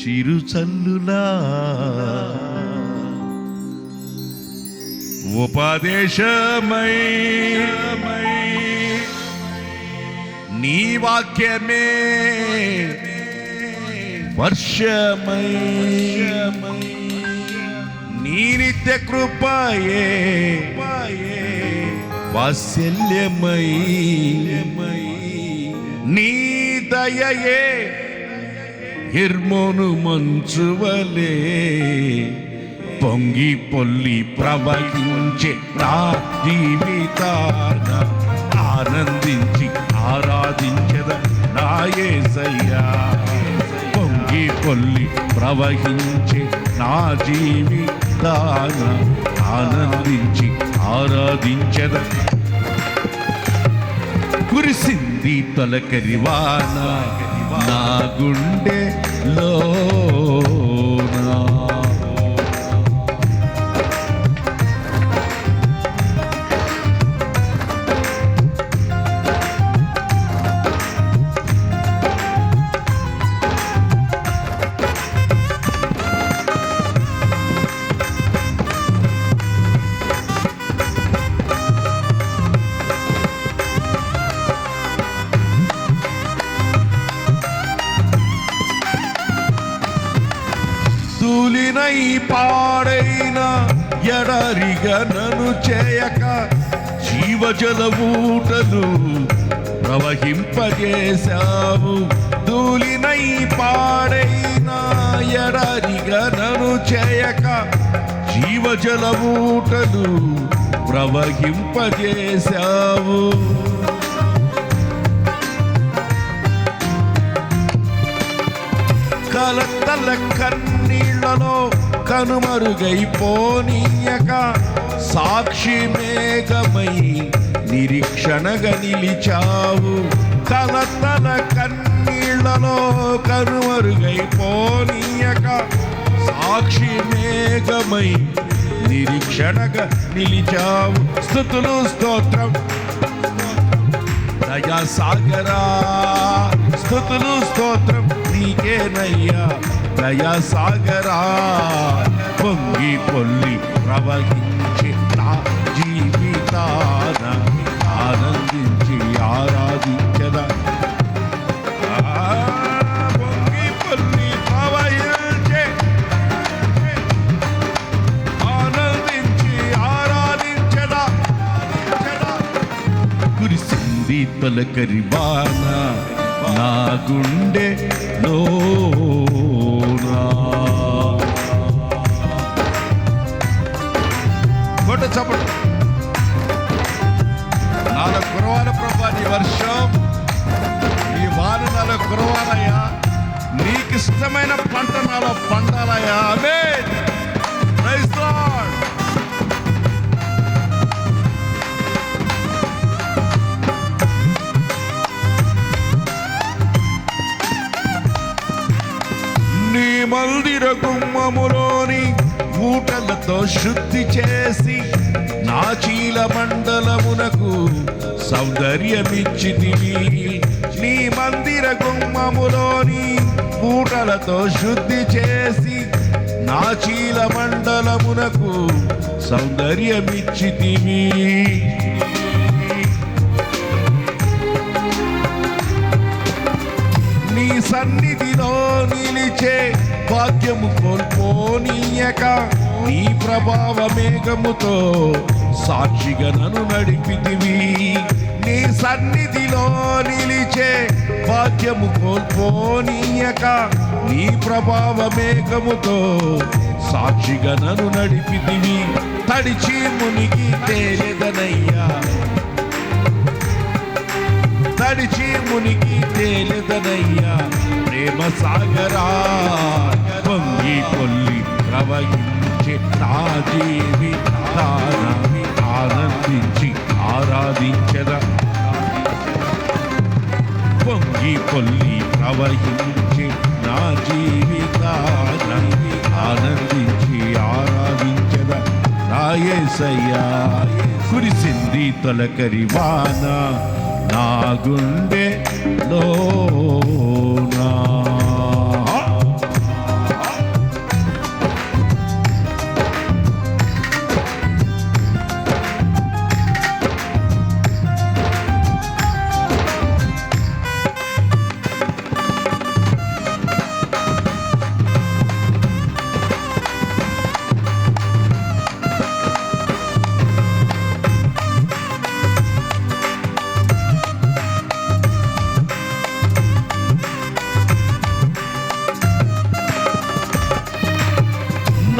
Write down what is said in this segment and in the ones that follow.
చిరుచల్లులా. ఉపదేశమై నీ వాక్యమే వర్షమై. నీ నిత్య కృపయే వాత్సల్యమై. నీ దయయే హిర్మోను మంచువలే. పొంగి పొల్లి ప్రవహించే నా జీవితాన ఆనందించి ఆరాధించద నా పొంగి పొల్లి ప్రవహించే నా జీవితాన ఆనందించి ఆరాధించద. కురిసింది తొలకరివాన నా గుండె లోనా తూలినై పాడైన ఎడరిగా నన్ను చేయక జీవజల ఊటలు ప్రవహింపజేశావు తూలినై పాడైన ఎడరిగా నన్ను చేయక జీవజల ఊటలు ప్రవహింపజేశావు. కలతల కన్న కన్నీళ్ళలో కనుమరుగైపోనీయక. సాక్షి మేఘమై నిరీక్షణగా నిలిచావు. కలతల కన్నీళ్ళలో కనుమరుగైపోనీయక. సాక్షి మేఘమై నిరీక్షణగా నిలిచావు. స్థుతులు స్తోత్రం. దయా సాగరా. స్థుతులు స్తోత్రం నీకేనయ్యా. దయా సాగరా. పొంగి పొల్లి ప్రవహించి నా జీవితాన ఆనందించి ఆరాధించదా. కురిసింది బాణ నా గుండె లోనా? కొట్ట చప్పట నాలో కురవాల ప్రభా నీ వర్షం ఈ వాన నాలో కురవాలయ్యా. నీకు ఇష్టమైన పంట నాలో పండాలయ్యా. ఆమె నీళ్ళతో శుద్ధి చేసి నా చీల మండలమునకు సౌందర్యమిచ్చితివి. నీ మందిర గుమ్మములోని పూటలతో శుద్ధి చేసి నా చీల మండలమునకు సౌందర్యమిచ్చితివి. నీ సన్నిధిలో నిలిచే భాగ్యము కోల్పోనీయక. నీ ప్రభావ మేఘముతో సాక్షిగా నన్ను నడిపితివి. నీ సన్నిధిలో నిలిచే భాగ్యము కోల్పోనీయక. నీ ప్రభావ మేఘముతో సాక్షిగా నన్ను నడిపితివి. తడిచి మునిగి తేలేదనయ్యా తడిచి మునిగి తేలిదనయ్యా. ప్రేమ సాగరా పొంగి కొల్లి ప్రవహించి నా జీవి తానవి ఆనందించి ఆరాధించద పొంగి కొల్లి ప్రవహించి నా జీవితానవి ఆనందించి ఆరాధించద రాయేసయ్యా కురిసింది తొలకరి వానా నా గుండె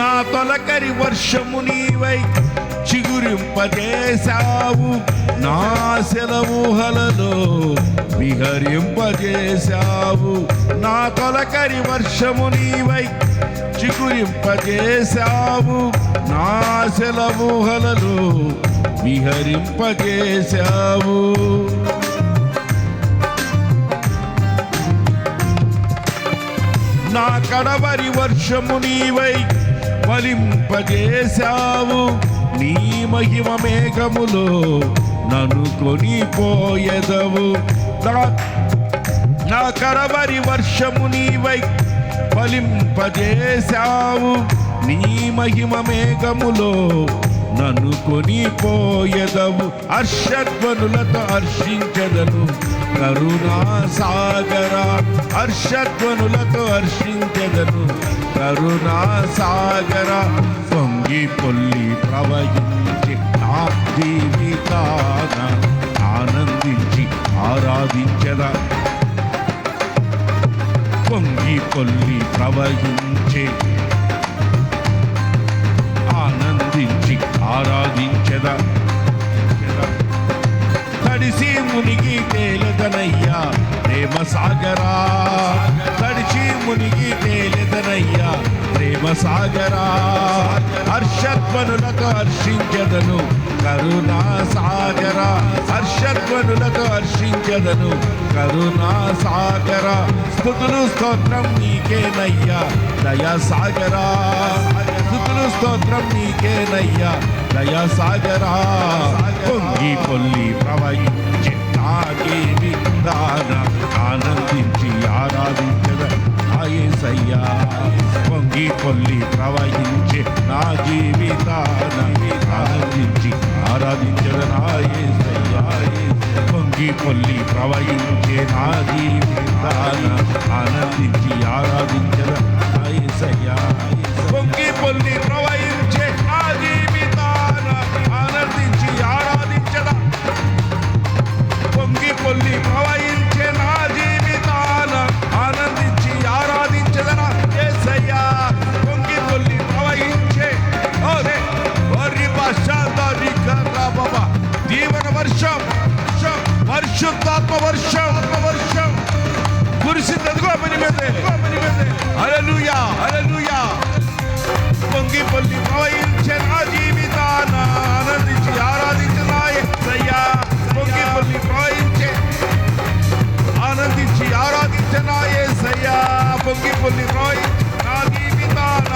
నా తొలకరి వర్షము నీవై చిగురింపజేశావు. నా సెలవుహలలో విహరింపజేశావు. నా తొలకరి వర్షము నీవై చిగురింపజేశావు. నా సెలవుహలలో విహరింపజేశావు. నా కడవరి వర్షము నీవై ఫలింపజేశావు నీ మహిమ మేఘములో నన్ను కొనిపోయెదవు. నా కరవరి వర్షము నీవై ఫలింపజేశావు. నీ మహిమ మేఘములో నన్ను కొనిపోయదవు హర్షధ్వనులతో హర్షించదను. కరుణా సాగర హర్షధ్వనులతో హర్షించదను. కరుణా సాగర పొంగి పొల్లి ప్రవహించి నా జీవితాన ఆనందించి ఆరాధించదా. పొంగి పొల్లి ప్రవహించే ఆనందించి ఆరాధించద. తడిసి మునిగి తేలదనయ్యా. ప్రేమ సాగరా. తడిచి మునిగి తేలదనయ్యా ప్రేమ సాగరా. హర్షధ్వనులతో హర్షించదను. కరుణా సాగరా. హర్షధ్వనులతో హర్షించదను. కరుణా సాగర. స్థుతులు స్తోత్రం నీకేనయ్యా. దయా సాగరా. స్థుతులు స్తోత్రం నీకేనయ్యా. దయా సాగరా. పొంగి పొల్లి ప్రవహించే నా జీవితాన ఆనందించి ఆరాధించద. పొంగి పొల్లి ప్రవహించే నా జీవితాన ఆనందించి ఆరాధించదన. యేసయ్యా పొంగి పొల్లి ప్రవహించే. ఓరే ఓరి భాషాదారి కర్రా బాబా. దీవెన వర్షం వర్షం, పరిశుద్ధాత్మ వర్షం. వర్షం కురిసిందదిగో పని మీదే హల్లెలూయా హల్లెలూయా పొంగి పొల్లి ప్రవహించే నా జీవితాన ఆనందించి ఆరాధించిన యేసయ్యా పొంగి పొల్లి ప్రవహించే ఆనందించి ఆరాధించిన యేసయ్యా పొంగి పొల్లి ప్రవహించే నా జీవితాన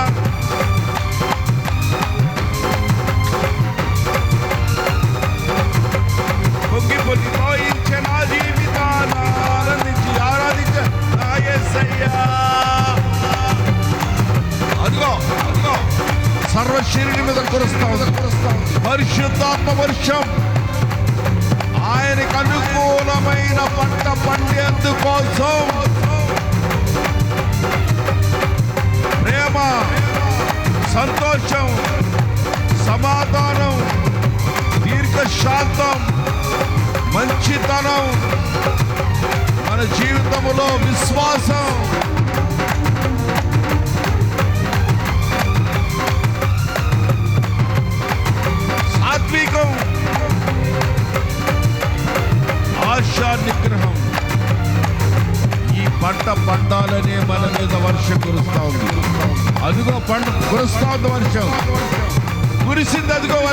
అదిగో అదిగో. సర్వశరీరం మీద కురుస్తా. ఉంది కురుస్తా ఉంది పరిశుద్ధాత్మ వర్షం. ఆయనకు అనుకూలమైన పంట పండేందుకోసం ప్రేమ సంతోషం సమాధానం దీర్ఘశాంతం మంచితనం. మన జీవితంలో విశ్వాసం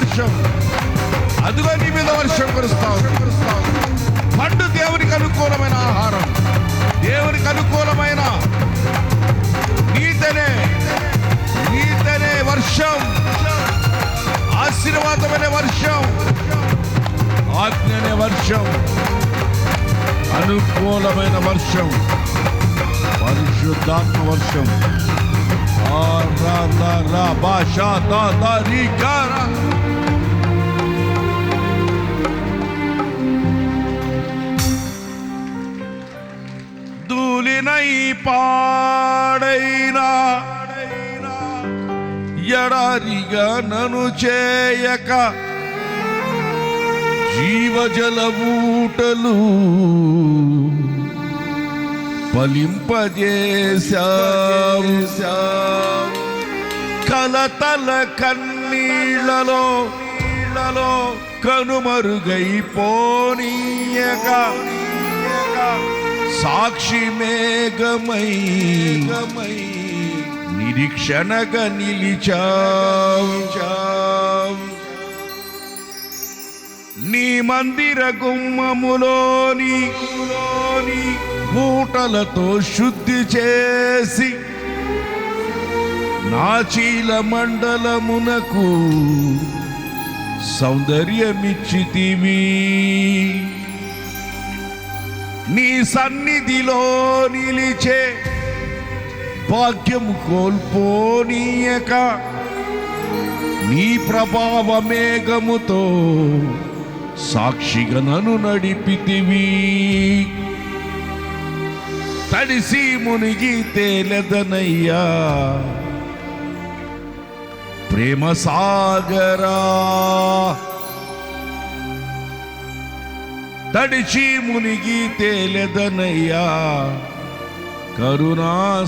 వర్షం. అదిగో నీ మీద వర్షం కురుస్తావు. ఉంది పండు దేవునికి అనుకూలమైన ఆహారం. దేవునికి అనుకూలమైన నీతనే నీతనే వర్షం. ఆశీర్వాదమైన వర్షం. ఆజ్ఞనే వర్షం. అనుకూలమైన వర్షం. పరిశుద్ధాత్మ వర్షం. ఆ రా రా రా భాషా తా తా రీ. గా పాడైనా ఎడారిగా నను చేయక జీవజల ఊటలు ఫలింపజేశావు కలతల కన్నీళ్ళలో నీళ్ళలో కనుమరుగైపోనీయక సాక్షి మేఘమై గమై నిరీక్షణగా నిలిచావు చావు. నీ మందిర గుమ్మములోని లోని మూటలతో శుద్ధి చేసి నాచీల మండలమునకు సౌందర్యమిచ్చితివి నీ సన్నిధిలో నిలిచే భాగ్యం కోల్పోనీయక. నీ ప్రభావ మేఘముతో సాక్షిగా నన్ను నడిపితివి. తడిసి మునిగి తేలదనయ్యా ప్రేమ సాగరా. తడిచి మునిగి తేలెదనయ్యా. కరుణాసాగరా.